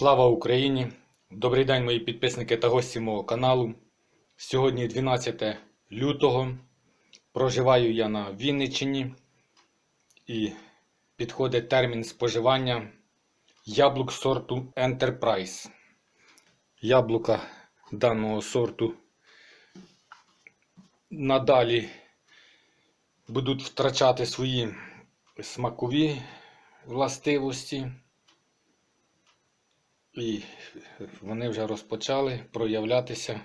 Слава Україні! Добрий день, мої підписники та гості мого каналу. Сьогодні 12 лютого. Проживаю я на Вінниччині і підходить термін споживання яблук сорту Enterprise. Яблука даного сорту надалі будуть втрачати свої смакові властивості. І вони вже розпочали проявлятися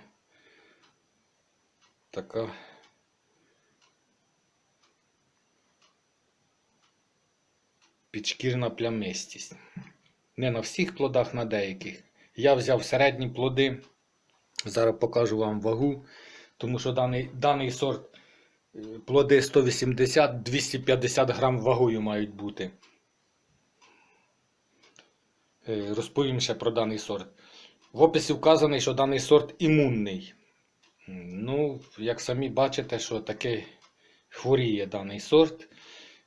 така підшкірна плямистість. Не на всіх плодах, на деяких. Я взяв середні плоди. Зараз покажу вам вагу, тому що даний, даний сорт е, плоди 180-250 грам вагою мають бути. Е, Розповім ще про даний сорт. В описі вказаний, що даний сорт імунний. Ну, як самі бачите, що таке хворіє даний сорт.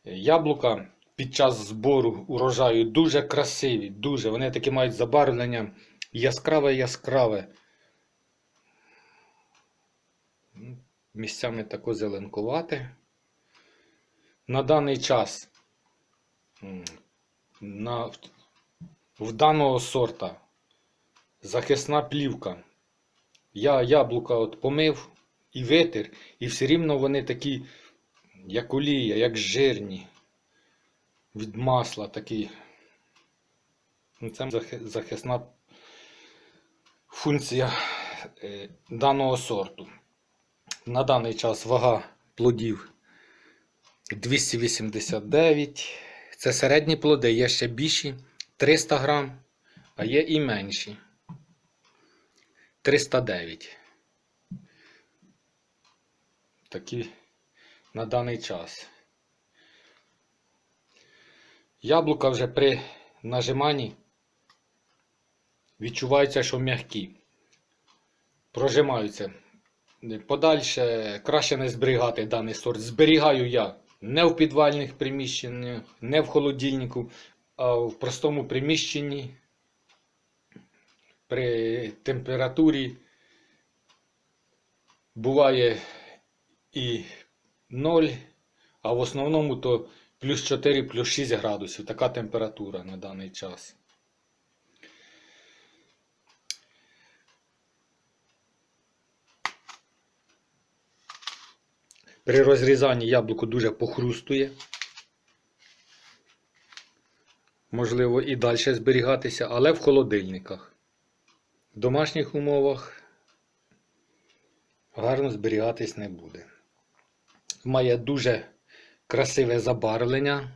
Е, Яблука під час збору урожаю дуже красиві, дуже. Вони такі мають забарвлення яскраве-яскраве. Ну, Місцями тако зеленкувате. На даний час на в даного сорта захисна плівка. Я яблука от помив і витер, і все рівно вони такі, як олія, як жирні. Від масла такі. Ну, Це захисна функція е, даного сорту. На даний час вага плодів 289. Це середні плоди, є ще більші. 300 грам, а є і менші. 309. Такі на даний час. Яблука вже при нажиманні відчувається, що м'які. Прожимаються. Подальше краще не зберігати даний сорт. Зберігаю я не в підвальних приміщеннях, не в холодильнику, а в простому приміщенні при температурі буває і 0, а в основному то плюс 4, плюс 6 градусів. Така температура на даний час. При розрізанні яблуко дуже похрустує. Можливо, і далі зберігатися, але в холодильниках. В домашніх умовах гарно зберігатись не буде. Має дуже красиве забарвлення.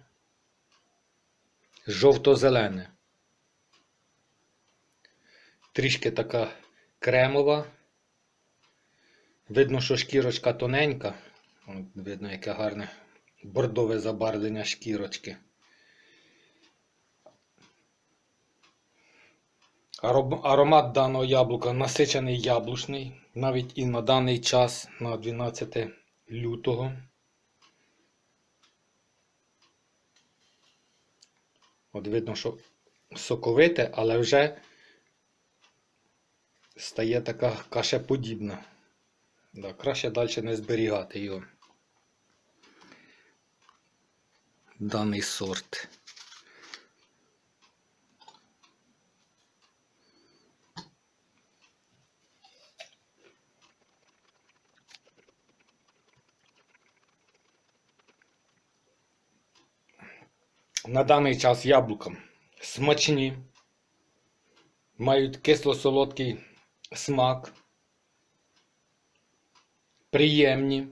Жовто-зелене. Трішки така кремова. Видно, що шкірочка тоненька. Видно, яке гарне бордове забарвлення шкірочки. Аромат даного яблука насичений яблучний, навіть і на даний час, на 12 лютого. От видно, що соковите, але вже стає така кашеподібна. Да, краще далі не зберігати його. Даний сорт. На даний час яблука смачні, мають кисло-солодкий смак, приємні.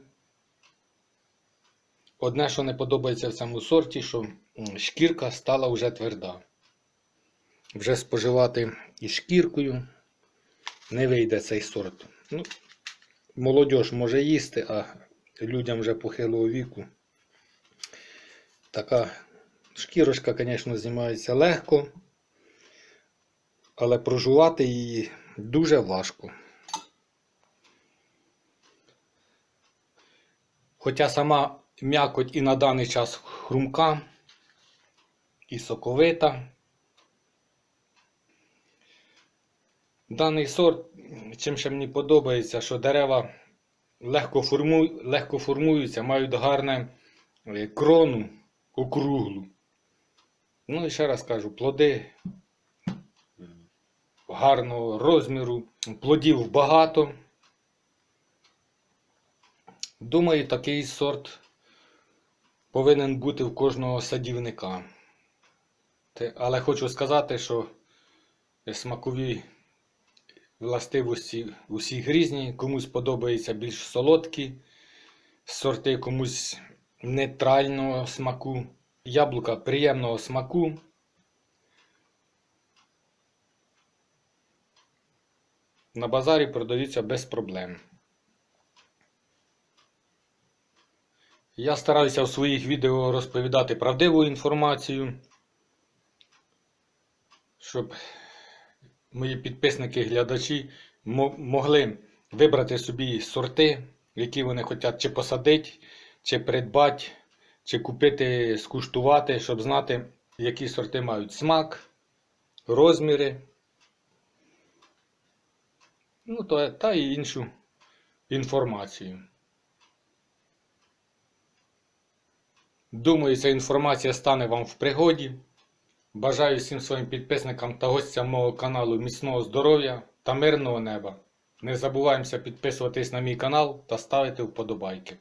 Одне, що не подобається в цьому сорті, що шкірка стала вже тверда. Вже споживати із шкіркою не вийде цей сорт. Ну, молодь може їсти, а людям вже похилого віку. Така шкірочка, звісно, знімається легко, але прожувати її дуже важко. Хоча сама м'якоть і на даний час хрумка, і соковита. Даний сорт, чим ще мені подобається, що дерева легко, форму... легко формуються, мають гарне е, крону округлу. Ну і ще раз кажу, плоди гарного розміру, плодів багато. Думаю, такий сорт повинен бути в кожного садівника. Але хочу сказати, що смакові властивості усіх різні. Комусь подобаються більш солодкі сорти, комусь нейтрального смаку. Яблука приємного смаку. На базарі продаються без проблем. Я стараюся в своїх відео розповідати правдиву інформацію, щоб мої підписники, глядачі могли вибрати собі сорти, які вони хочуть чи посадити, чи придбати, чи купити, скуштувати, щоб знати, які сорти мають смак, розміри. Ну, то, та і іншу інформацію. Думаю, ця інформація стане вам в пригоді. Бажаю всім своїм підписникам та гостям мого каналу міцного здоров'я та мирного неба. Не забуваємося підписуватись на мій канал та ставити вподобайки.